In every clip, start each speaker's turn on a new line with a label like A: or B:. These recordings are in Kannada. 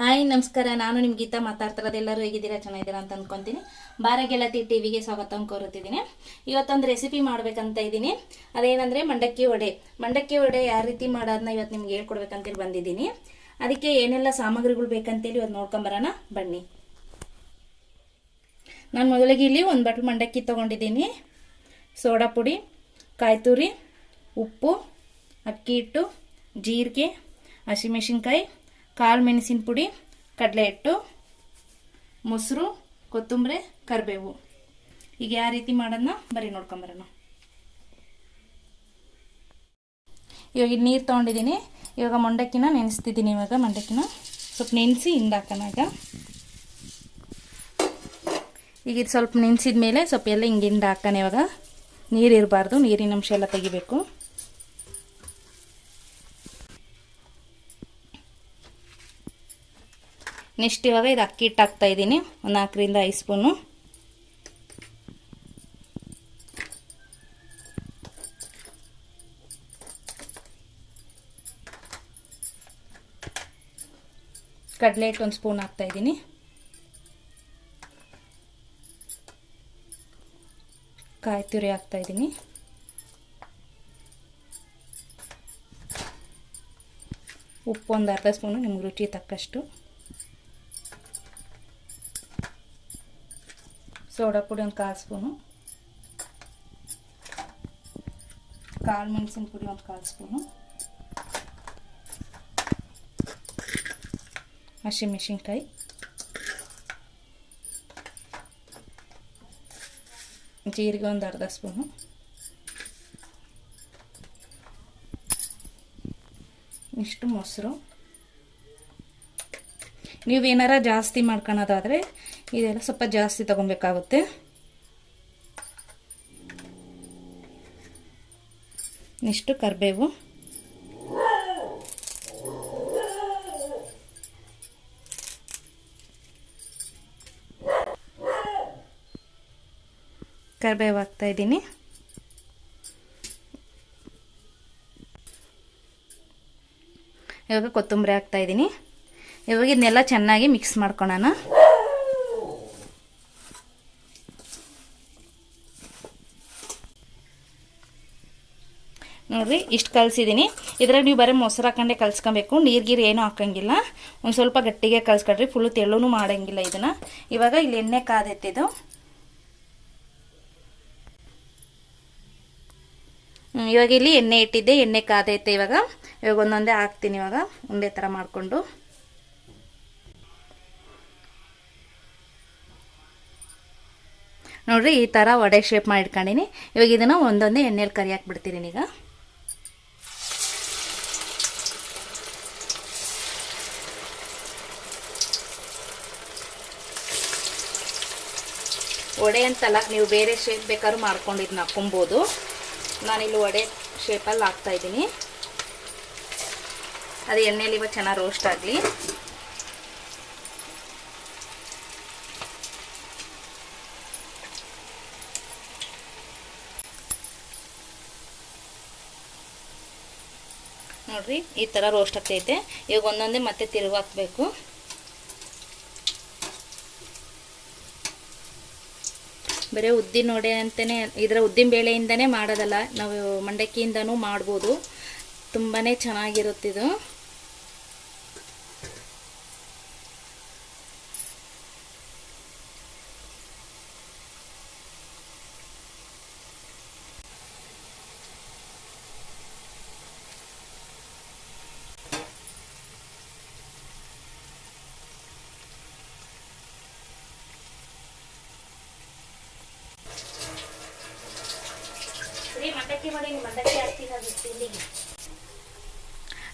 A: ಹಾಯ್, ನಮಸ್ಕಾರ. ನಾನು ನಿಮ್ಮ ಗೀತಾ ಮಾತಾಡ್ತಿರೋದು ಎಲ್ಲರೂ ಹೇಗಿದ್ದೀರಾ? ಚೆನ್ನಾಗಿದ್ದೀರಾ ಅಂತ ಅಂದ್ಕೊತೀನಿ ಬಾರ ಗೆಳತಿ ಟಿವಿಗೆ ಸ್ವಾಗತ ಕೋರುತ್ತಿದ್ದೀನಿ. ಇವತ್ತೊಂದು ರೆಸಿಪಿ ಮಾಡ್ಬೇಕಂತ ಇದ್ದೀನಿ. ಅದೇನಂದ್ರೆ ಮಂಡಕ್ಕಿ ವಡೆ. ಮಂಡಕ್ಕಿ ವಡೆ ಯಾವ ರೀತಿ ಮಾಡೋದನ್ನ ಇವತ್ತು ನಿಮ್ಗೆ ಹೇಳ್ಕೊಡ್ಬೇಕಂತೇಳಿ ಬಂದಿದ್ದೀನಿ. ಅದಕ್ಕೆ ಏನೆಲ್ಲ ಸಾಮಗ್ರಿಗಳು ಬೇಕಂತೇಳಿ ಇವತ್ತು ನೋಡ್ಕೊಂಬರೋಣ. ಬನ್ನಿ. ನಾನು ಮೊದಲಿಗೆ ಇಲ್ಲಿ ಒಂದು ಬಟ್ಲು ಮಂಡಕ್ಕಿ ತೊಗೊಂಡಿದ್ದೀನಿ. ಸೋಡಾ ಪುಡಿ ಕಾಯ್ತುರಿ ಉಪ್ಪು, ಅಕ್ಕಿ ಹಿಟ್ಟು, ಜೀರಿಗೆ, ಹಸಿಮೆಣಸಿನ್ಕಾಯಿ ಕಾಳು ಮೆಣಸಿನ ಪುಡಿ, ಕಡಲೆ ಹಿಟ್ಟು, ಮೊಸರು, ಕೊತ್ತಂಬರಿ, ಕರಿಬೇವು. ಈಗ ಯಾವ ರೀತಿ ಮಾಡೋದನ್ನ ಬರೀ ನೋಡ್ಕೊಂಬರೋಣ. ಇವಾಗ ಇದು ನೀರು ತೊಗೊಂಡಿದ್ದೀನಿ. ಇವಾಗ ಮಂಡಕ್ಕಿನ ನೆನೆಸ್ತಿದ್ದೀನಿ ಇವಾಗ. ಮಂಡಕ್ಕಿನ ಸ್ವಲ್ಪ ನೆನೆಸಿ ಹಿಂಡಾಕೋಣ ಈಗ. ಈಗ ಇದು ಸ್ವಲ್ಪ ನೆನೆಸಿದ ಮೇಲೆ ಸ್ವಲ್ಪ ಎಲ್ಲ ಹಿಂಗೆ ಹಾಕೋಣ ಇವಾಗ. ನೀರು ಇರಬಾರ್ದು. ನೀರಿನ ಅಂಶ ಎಲ್ಲ ತೆಗಿಬೇಕು. ನೆಕ್ಸ್ಟ್ ಇವಾಗ ಇದು ಅಕ್ಕಿ ಹಿಟ್ಟು ಹಾಕ್ತಾ ಇದ್ದೀನಿ. ಒಂದು ನಾಲ್ಕರಿಂದ ಐದು ಸ್ಪೂನು. ಕಡಲೆ ಹಿಟ್ಟು ಒಂದು ಸ್ಪೂನ್ ಹಾಕ್ತಾ ಇದ್ದೀನಿ. ಕಾಯಿ ತುರಿ ಹಾಕ್ತಾ ಇದ್ದೀನಿ. ಉಪ್ಪು ಒಂದು ಅರ್ಧ ಸ್ಪೂನು, ನಿಮ್ಗೆ ರುಚಿ ತಕ್ಕಷ್ಟು. ಸೋಡಾ ಪುಡಿ ಒಂದು ಕಾಲು ಸ್ಪೂನು ಕಾಳು ಮೆಣಸಿನ ಪುಡಿ ಒಂದು ಕಾಲು ಸ್ಪೂನು ಹಸಿಮೆಣಸಿನ್ಕಾಯಿ ಜೀರಿಗೆ ಒಂದು ಅರ್ಧ ಸ್ಪೂನು ಇಷ್ಟು ಮೊಸರು ನೀವೇನಾರ ಜಾಸ್ತಿ ಮಾಡ್ಕೊಳೋದಾದರೆ ಇದೆಲ್ಲ ಸ್ವಲ್ಪ ಜಾಸ್ತಿ ತಗೊಬೇಕಾಗುತ್ತೆ. ಇಷ್ಟು ಕರಿಬೇವು. ಕರಿಬೇವು ಹಾಕ್ತಾ ಇದ್ದೀನಿ. ಇವಾಗ ಕೊತ್ತಂಬರಿ ಹಾಕ್ತಾ ಇದ್ದೀನಿ. ಇವಾಗ ಇದನ್ನೆಲ್ಲ ಚೆನ್ನಾಗಿ ಮಿಕ್ಸ್ ಮಾಡ್ಕೊಳೋಣ. ನೋಡಿರಿ, ಇಷ್ಟು ಕಲಿಸಿದ್ದೀನಿ ಇದ್ರಾಗ ನೀವು ಬರೀ ಮೊಸರು ಹಾಕೊಂಡೆ ಕಲ್ಸ್ಕೊಬೇಕು ನೀರು ಗೀರು ಏನೂ ಹಾಕಂಗಿಲ್ಲ. ಒಂದು ಸ್ವಲ್ಪ ಗಟ್ಟಿಗೆ ಕಲ್ಸ್ಕೊಡ್ರಿ ಫುಲ್ಲು ತೆಳ್ಳೂ ಮಾಡೋಂಗಿಲ್ಲ ಇದನ್ನು. ಇವಾಗ ಇಲ್ಲಿ ಎಣ್ಣೆ ಕಾದೈತಿದು ಇವಾಗ ಇಲ್ಲಿ ಎಣ್ಣೆ ಇಟ್ಟಿದ್ದೆ, ಎಣ್ಣೆ ಕಾದೈತೆ ಇವಾಗ. ಇವಾಗ ಒಂದೊಂದೇ ಹಾಕ್ತೀನಿ ಇವಾಗ ಉಂಡೆ ಥರ ಮಾಡಿಕೊಂಡು. ನೋಡ್ರಿ, ಈ ಥರ ವಡೆ ಶೇಪ್ ಮಾಡಿಟ್ಕೊಂಡಿನಿ. ಇವಾಗ ಇದನ್ನು ಒಂದೊಂದೇ ಎಣ್ಣೆಲಿ ಕರಿ ಹಾಕ್ಬಿಡ್ತೀನಿ ಈಗ. ವಡೆ ಅಂತಲ್ಲ, ನೀವು ಬೇರೆ ಶೇಪ್ ಬೇಕಾದ್ರೂ ಮಾಡ್ಕೊಂಡು ಇದನ್ನ ಹಾಕೊಬೋದು ನಾನಿಲ್ಲಿ ವಡೆ ಶೇಪಲ್ಲಿ ಹಾಕ್ತಾ ಇದ್ದೀನಿ. ಅದು ಎಣ್ಣೆಯಲ್ಲಿ ಇವಾಗ ಚೆನ್ನಾಗಿ ರೋಸ್ಟ್ ಆಗಲಿ. ನೋಡ್ರಿ, ಈ ಥರ ರೋಸ್ಟ್ ಆಗ್ತೈತೆ. ಇವಾಗ ಒಂದೊಂದೇ ಮತ್ತೆ ತಿರುಗಿ ಬರೀ ಉದ್ದಿನ ವಡೆ ಅಂತಲೇ ಇದರ ಉದ್ದಿನ ಬೇಳೆಯಿಂದನೇ ಮಾಡೋದಲ್ಲ ನಾವು ಮಂಡಕ್ಕಿಯಿಂದನೂ ಮಾಡ್ಬೋದು. ತುಂಬಾ ಚೆನ್ನಾಗಿರುತ್ತಿದು.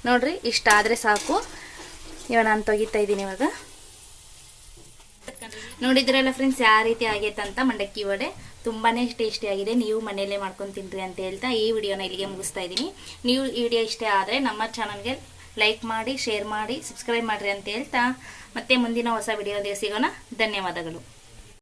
A: ನೋಡ್ರಿ, ಇಷ್ಟಾದ್ರೆ ಸಾಕು. ಇವಾಗ ನಾನು ತೆಗಿತಾ ಇದ್ದೀನಿ ಇವಾಗ. ನೋಡಿದ್ರಲ್ಲ ಫ್ರೆಂಡ್ಸ್ ಯಾವ ರೀತಿ ಆಗೈತೆ ಅಂತ ಮಂಡಕ್ಕಿ ವಡೆ. ತುಂಬಾ ಟೇಸ್ಟಿಯಾಗಿದೆ ನೀವು ಮನೆಯಲ್ಲೇ ಮಾಡ್ಕೊಂಡು ಅಂತ ಹೇಳ್ತಾ ಈ ವಿಡಿಯೋನ ಇಲ್ಲಿಗೆ ಮುಗಿಸ್ತಾ ಇದ್ದೀನಿ. ನೀವು ಈ ವಿಡಿಯೋ ಇಷ್ಟ ಆದರೆ ನಮ್ಮ ಚಾನಲ್ಗೆ ಲೈಕ್ ಮಾಡಿ ಶೇರ್ ಮಾಡಿ ಸಬ್ಸ್ಕ್ರೈಬ್ ಮಾಡಿರಿ ಅಂತ ಹೇಳ್ತಾ. ಮತ್ತೆ ಮುಂದಿನ ಹೊಸ ವಿಡಿಯೋದಿಗೆ ಸಿಗೋಣ. ಧನ್ಯವಾದಗಳು.